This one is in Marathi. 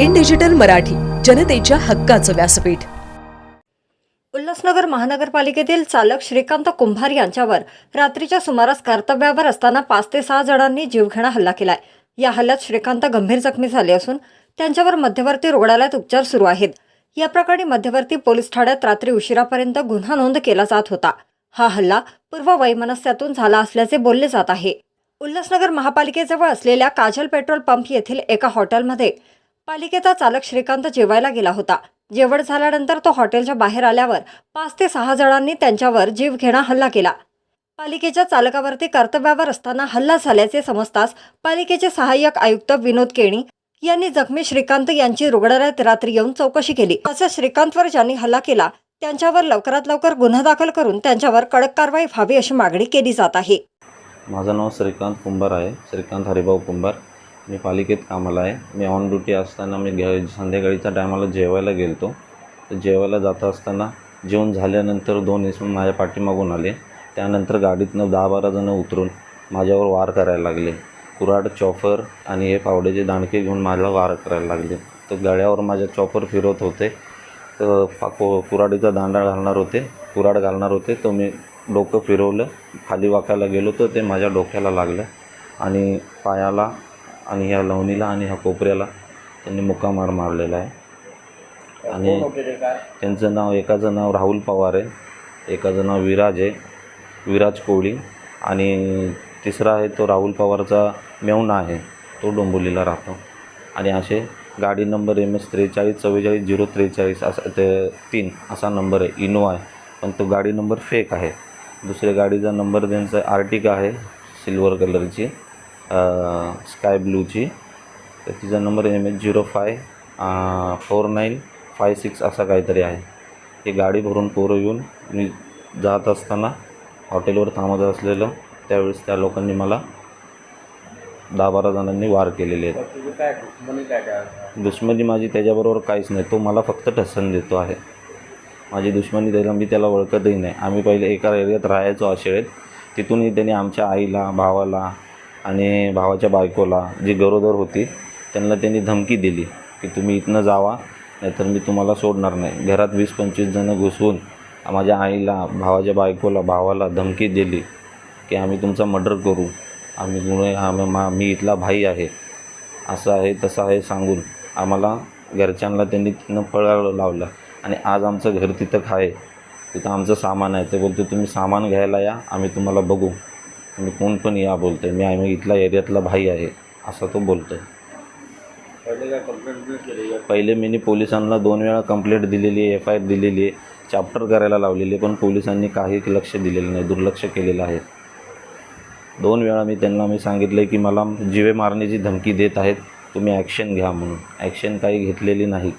इन डिजिटल मराठी जनतेच्या हक्काचं व्यासपीठ. उल्हासनगर महानगरपालिकेतील चालक श्रीकांत कुंभार यांच्यावर रात्रीच्या सुमारास कर्तव्यावर असताना पाच ते सहा जणांनी जीवघेणा हल्ला केलाय. या हल्ल्यात श्रीकांत गंभीर जखमी झाले असून त्यांच्यावर मध्यवर्ती रुग्णालयात उपचार सुरू आहेत. या प्रकरणी मध्यवर्ती पोलीस ठाण्यात रात्री उशिरापर्यंत गुन्हा नोंद केला जात होता. हा हल्ला पूर्व वैमनस्यातून झाला असल्याचे बोलले जात आहे. उल्हासनगर महापालिकेजवळ असलेल्या काजल पेट्रोल पंप येथील एका हॉटेलमध्ये पालिकेचा चालक श्रीकांत जेवायला गेला होता. जेवण झाल्यानंतर तो हॉटेलच्या बाहेर आल्यावर पाच ते सहा जणांनी त्यांच्यावर जीवघेणा हल्ला केला. पालिकेच्या चालकावरती कर्तव्यावर असताना हल्ला झाल्याचे समजताच पालिकेचे सहाय्यक आयुक्त विनोद केणी यांनी जखमी श्रीकांत यांची रुग्णालयात रात्री येऊन चौकशी केली. तसेच श्रीकांतवर ज्यांनी हल्ला केला त्यांच्यावर लवकरात लवकर गुन्हा दाखल करून त्यांच्यावर कडक कारवाई व्हावी अशी मागणी केली जात आहे. माझं नाव श्रीकांत कुंभार आहे. श्रीकांत हरिभाऊ कुंभार. मी पालिकेत कामाला आहे. मी ऑन ड्युटी असताना मी घ संध्याकाळीच्या टायमाला जेवायला गेलतो. तर जेवायला जात असताना जेवण झाल्यानंतर दोन इसम माझ्या पाठीमागून आले. त्यानंतर गाडीतनं दहा बारा जणं उतरून माझ्यावर वार करायला लागले. कुराड चॉपर आणि हे पावड्याचे दांडके घेऊन मला वार करायला लागले. तर गळ्यावर माझ्या चॉपर फिरवत होते. तर पाको कुराडीचा दांडा घालणार होते. कुराड घालणार होते. तो मी डोकं फिरवलं. खाली वाकायला गेलो तर ते माझ्या डोक्याला लागलं. आणि पायाला आणि ह्या लवणीला आणि ह्या कोपऱ्याला त्यांनी मुक्कामार मारलेला आहे. आणि त्यांचं नाव एकाचं नाव राहुल पवार आहे. एकाचं नाव विराज आहे. विराज कोळी. आणि तिसरा आहे तो राहुल पवारचा मेवणा आहे. तो डोंबिवलीला राहतो. आणि असे गाडी नंबर एम एस त्रेचाळीस चव्वेचाळीस झिरो त्रेचाळीस असा ते तीन असा नंबर आहे. इनोवा आहे. पण तो गाडी नंबर फेक आहे. दुसऱ्या गाडीचा नंबर त्यांचा आर्टिका आहे सिल्वर कलरची स्काय ब्लूची. तर तिचा number M H zero five four nine five six असा काहीतरी आहे. ही गाडी भरून पोरं येऊन मी जात असताना हॉटेलवर थांबत असलेलं त्यावेळेस त्या लोकांनी मला दहा बारा जणांनी वार केलेले आहेत. दुश्मनी माझी त्याच्याबरोबर काहीच नाही तो मला फक्त ठसन देतो आहे. माझी दुश्मनी त्याला मी त्याला ओळखतही नाही. आम्ही पहिले एका एरियात राहायचो आशेळेत. तिथूनही त्याने आमच्या आईला भावाला आणि भावाच्या बायकोला जी गरोदर होती त्यांना त्यांनी धमकी दिली की तुम्ही इथनं जावा नाहीतर मी तुम्हाला सोडणार नाही. घरात वीस पंचवीस जणं घुसवून माझ्या आईला भावाच्या बायकोला भावाला धमकी दिली की आम्ही तुमचा मर्डर करू. आम्ही गुन्हे आम्ही मा मी इथला भाई आहे. असं आहे तसं आहे सांगून आम्हाला घरच्यांना त्यांनी तिथनं फळ लावलं. आणि आज आमचं घर तिथं आहे. तिथं आमचं सामान आहे. ते बोलतो तुम्ही सामान घ्यायला या आम्ही तुम्हाला बघू. तुम्ही कोण पण या बोलतोय मी आम्ही इथला एरियातला भाई आहे असं तो बोलतोय. पहिले मी पोलिसांना दोन वेळा कंप्लेंट दिलेली आहे एफ आय आर दिलेली आहे चॅप्टर करायला लावलेली आहे पण पोलिसांनी काही लक्ष दिलेलं नाही दुर्लक्ष केलेलं आहे. दोन वेळा मी त्यांना मी सांगितलं आहे की मला जिवे मारण्याची धमकी देत आहेत तुम्ही ॲक्शन घ्या म्हणून. ॲक्शन काही घेतलेली नाही.